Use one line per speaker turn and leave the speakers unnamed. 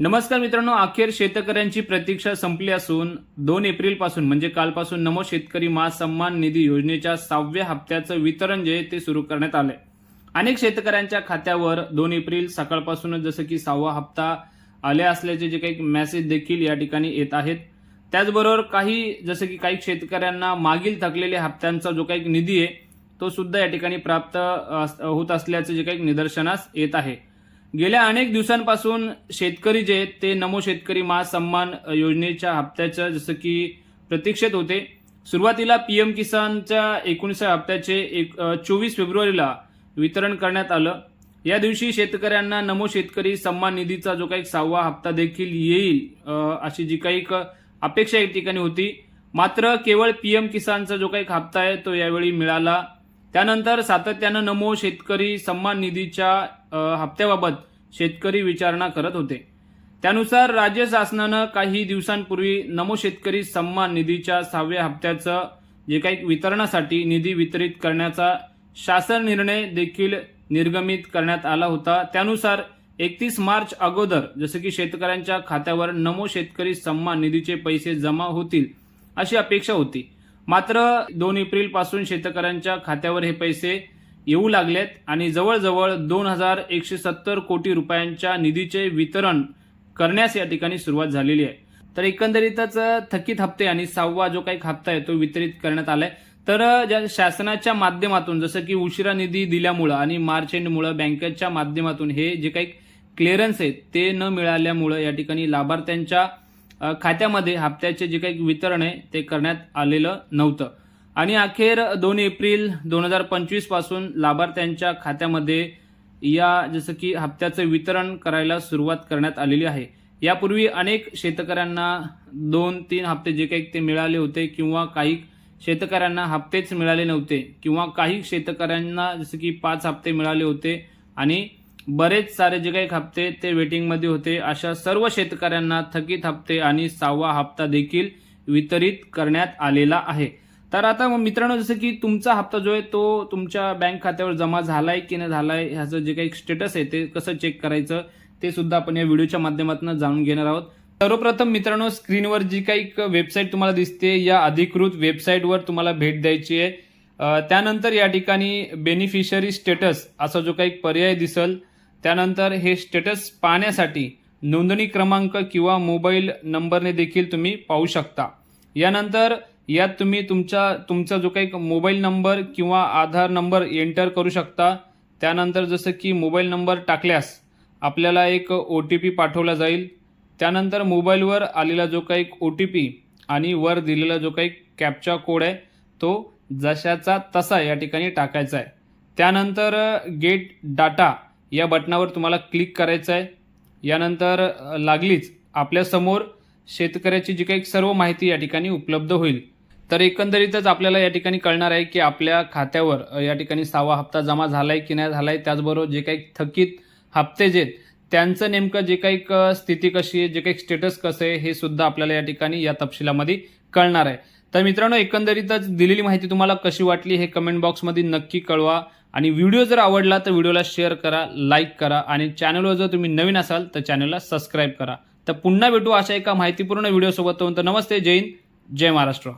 नमस्कार मित्रांनो अखेर शेतकऱ्यांची प्रतीक्षा संपली असून दोन एप्रिलपासून म्हणजे कालपासून नमो शेतकरी महासन्मान निधी योजनेच्या सहाव्या हप्त्याचं वितरण जे ते सुरू करण्यात आलंय. अनेक शेतकऱ्यांच्या खात्यावर दोन एप्रिल सकाळपासूनच जसं की सहावा हप्ता आले असल्याचे जे काही मेसेज देखील या ठिकाणी येत आहेत. त्याचबरोबर काही जसं की काही शेतकऱ्यांना मागील थकलेल्या हप्त्यांचा जो काही निधी आहे तो सुद्धा या ठिकाणी प्राप्त होत असल्याचं जे काही निदर्शनास येत आहे. गेल्या अनेक दिवसांपासून शेतकरी जे आहेत ते नमो शेतकरी महासन्मान योजनेच्या हप्त्याच्या जसं की प्रतीक्षेत होते. सुरुवातीला पीएम किसानच्या एकोणीसव्या हप्त्याचे एक चोवीस फेब्रुवारीला वितरण करण्यात आलं. या दिवशी शेतकऱ्यांना नमो शेतकरी सन्मान निधीचा जो काही सहावा हप्ता देखील येईल अशी जी काही अपेक्षा या ठिकाणी होती. मात्र केवळ पीएम किसानचा जो काही हप्ता आहे तो यावेळी मिळाला त्यानंतर सातत्यानं नमो शेतकरी सन्मान निधीच्या हप्त्याबाबत शेतकरी विचारणा करत होते. त्यानुसार राज्य शासनानं काही दिवसांपूर्वी नमो शेतकरी सन्मान निधीच्या सहाव्या हप्त्याचं जे काही वितरणासाठी निधी वितरित करण्याचा शासन निर्णय देखील निर्गमित करण्यात आला होता. त्यानुसार एकतीस मार्च अगोदर जसं की शेतकऱ्यांच्या खात्यावर नमो शेतकरी सन्मान निधीचे पैसे जमा होतील अशी अपेक्षा होती. मात्र दोन एप्रिलपासून शेतकऱ्यांच्या खात्यावर हे पैसे येऊ लागलेत आणि जवळजवळ दोन हजार एकशे सत्तर कोटी रुपयांच्या निधीचे वितरण करण्यास या ठिकाणी सुरुवात झालेली आहे. तर एकंदरीतच थकीत हप्ते आणि सहावा जो काही हप्ता आहे तो वितरित करण्यात आलाय. तर ज्या शासनाच्या माध्यमातून जसं की उशिरा निधी दिल्यामुळं आणि मार्च एंडमुळं बँकेच्या माध्यमातून हे जे काही क्लिअरन्स आहेत ते न मिळाल्यामुळं या ठिकाणी लाभार्थ्यांच्या खात्यामध्ये हप्त्याचे जे काही वितरण आहे ते करण्यात आलेलं नव्हतं. आणि अखेर दोन एप्रिल दोन हजार पंचवीसपासून लाभार्थ्यांच्या खात्यामध्ये या जसं की हप्त्याचं वितरण करायला सुरुवात करण्यात आलेली आहे. यापूर्वी अनेक शेतकऱ्यांना दोन तीन हप्ते जे काही ते मिळाले होते किंवा काही शेतकऱ्यांना हप्तेच मिळाले नव्हते किंवा काही शेतकऱ्यांना जसं की पाच हप्ते मिळाले होते आणि बरेच सारे जे काही हप्ते ते वेटिंगमध्ये होते. अशा सर्व शेतकऱ्यांना थकीत हप्ते आणि सहावा हप्ता देखील वितरित करण्यात आलेला आहे. तर आता मित्रांनो जसं की तुमचा हप्ता जो आहे तो तुमच्या बँक खात्यावर जमा झालाय की नाही झालाय ह्याचं जे काही स्टेटस आहे ते कसं चेक करायचं ते सुद्धा आपण या व्हिडिओच्या माध्यमातून जाणून घेणार आहोत. सर्वप्रथम मित्रांनो स्क्रीनवर जी काही वेबसाईट तुम्हाला दिसते या अधिकृत वेबसाईटवर तुम्हाला भेट द्यायची आहे. त्यानंतर या ठिकाणी बेनिफिशरी स्टेटस असा जो काही पर्याय दिसल त्यानंतर हे स्टेटस पाहण्यासाठी नोंदणी क्रमांक किंवा मोबाईल नंबरने देखील तुम्ही पाहू शकता. यानंतर यात तुम्ही तुमच्या तुमचा जो काही मोबाईल नंबर किंवा आधार नंबर एंटर करू शकता. त्यानंतर जसं की मोबाईल नंबर टाकल्यास आपल्याला एक ओ टी पी पाठवला जाईल. त्यानंतर मोबाईलवर आलेला जो काही ओ टी पी आणि वर दिलेला जो काही कॅपचा कोड आहे तो जशाचा तसा या ठिकाणी टाकायचा आहे. त्यानंतर गेट डाटा या बटनावर तुम्हाला क्लिक करायचं आहे. यानंतर लागलीच. आपल्यासमोर शेतकऱ्याची जी काही सर्व माहिती या ठिकाणी उपलब्ध होईल. तर एकंदरीतच आपल्याला या ठिकाणी कळणार आहे की आपल्या खात्यावर या ठिकाणी सहावा हप्ता जमा झाला आहे की नाही झालाय. त्याचबरोबर जे काही थकीत हप्ते जे आहेत त्यांचं नेमकं जे काही स्थिती कशी आहे जे काही स्टेटस कसं आहे हे सुद्धा आपल्याला या ठिकाणी या तपशिलामध्ये कळणार आहे. तर मित्रांनो एकंदरीतच दिलेली माहिती तुम्हाला कशी वाटली हे कमेंट बॉक्समध्ये नक्की कळवा. आणि व्हिडिओ जर आवडला तर व्हिडिओला शेअर करा लाईक करा आणि चॅनलवर जर तुम्ही नवीन असाल तर चॅनलला सबस्क्राईब करा. तर पुन्हा भेटू अशा एका माहितीपूर्ण व्हिडिओसोबत. तर नमस्ते जय हिंद जय महाराष्ट्र.